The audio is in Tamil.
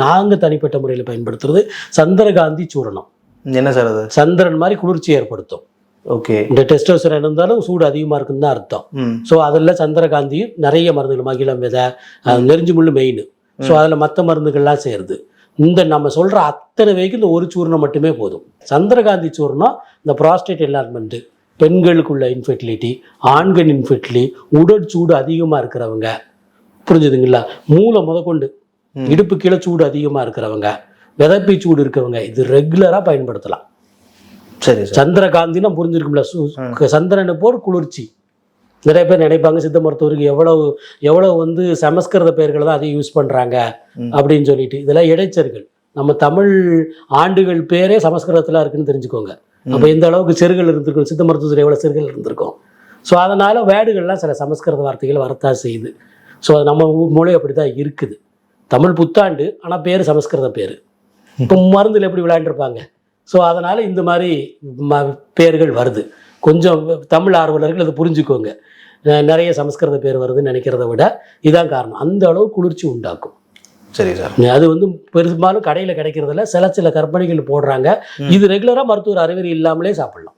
நாங்கள் தனிப்பட்ட முறையில் பயன்படுத்துறது சந்திரகாந்தி சூரணம். என்ன சார் அது? சந்திரன் மாதிரி குளிர்ச்சி ஏற்படுத்தும். ஓகே. இந்த டெஸ்டோஸ்டரான் இருந்தாலும் சூடு அதிகமாக இருக்குன்னு தான் அர்த்தம். ஸோ அதில் சந்திரகாந்தி நிறைய மருந்துகள் மகிழம் விதை அஹ், நெருஞ்சி முள்ளு மெயின் ஸோ அதில் மற்ற மருந்துகள்லாம் சேருது. இந்த நம்ம சொல்கிற அத்தனை வகைக்கு இந்த ஒரு சூர்ணம் மட்டுமே போதும். சந்திரகாந்தி சூர்ணம் இந்த ப்ராஸ்டேட் என்லார்மெண்ட்டு பெண்களுக்குள்ள இன்ஃபெர்டிலிட்டி ஆண்கள் இன்ஃபெர்டிலிட்டி உடற்சூடு அதிகமாக இருக்கிறவங்க. புரிஞ்சுதுங்களா? மூளை முதற்கொண்டு. ம். இடுப்பு கீழே சூடு அதிகமாக இருக்கிறவங்க விதப்பை சூடு இருக்கிறவங்க இது ரெகுலராக பயன்படுத்தலாம். சரி சந்திரகாந்தினா புரிஞ்சிருக்கும்ல சந்திரனை போல் குளிர்ச்சி. நிறைய பேர் நினைப்பாங்க சித்த மருத்துவருக்கு எவ்வளவு எவ்வளவு வந்து சமஸ்கிருத பெயர்களை தான் அதிகம் யூஸ் பண்றாங்க ம். அப்படின்னு சொல்லிட்டு இதெல்லாம் இடைச்சர்கள். நம்ம தமிழ் ஆண்டுகள் பேரே சமஸ்கிருதத்துல இருக்குன்னு தெரிஞ்சுக்கோங்க. அப்ப எந்த அளவுக்கு செருகள் இருந்திருக்கும் சித்த மருத்துவத்தில் எவ்வளவு செருகள் இருந்திருக்கும். ஸோ அதனால வேர்டுகள்லாம் சில சமஸ்கிருத வார்த்தைகள் வரத்தான் செய்யுது. ஸோ அது நம்ம மொழி அப்படிதான் இருக்குது. தமிழ் புத்தாண்டு ஆனா பேர் சமஸ்கிருத பேர். இப்போ மருந்துல எப்படி விளையாண்டுருப்பாங்க? ஸோ அதனால இந்த மாதிரி ம பேர்கள் வருது. கொஞ்சம் தமிழ் ஆர்வலர்கள் அதை புரிஞ்சுக்கோங்க. நிறைய சமஸ்கிருத பேர் வருதுன்னு நினைக்கிறத விட இதான் காரணம். அந்த அளவு குளிர்ச்சி உண்டாக்கும். சரி சார். அது வந்து பெரும்பாலும் கடையில் கிடைக்கிறதுல சில சில கற்பனைகள் போடுறாங்க. இது ரெகுலராக மருத்துவர் அறிகுறி இல்லாமலே சாப்பிடலாம்.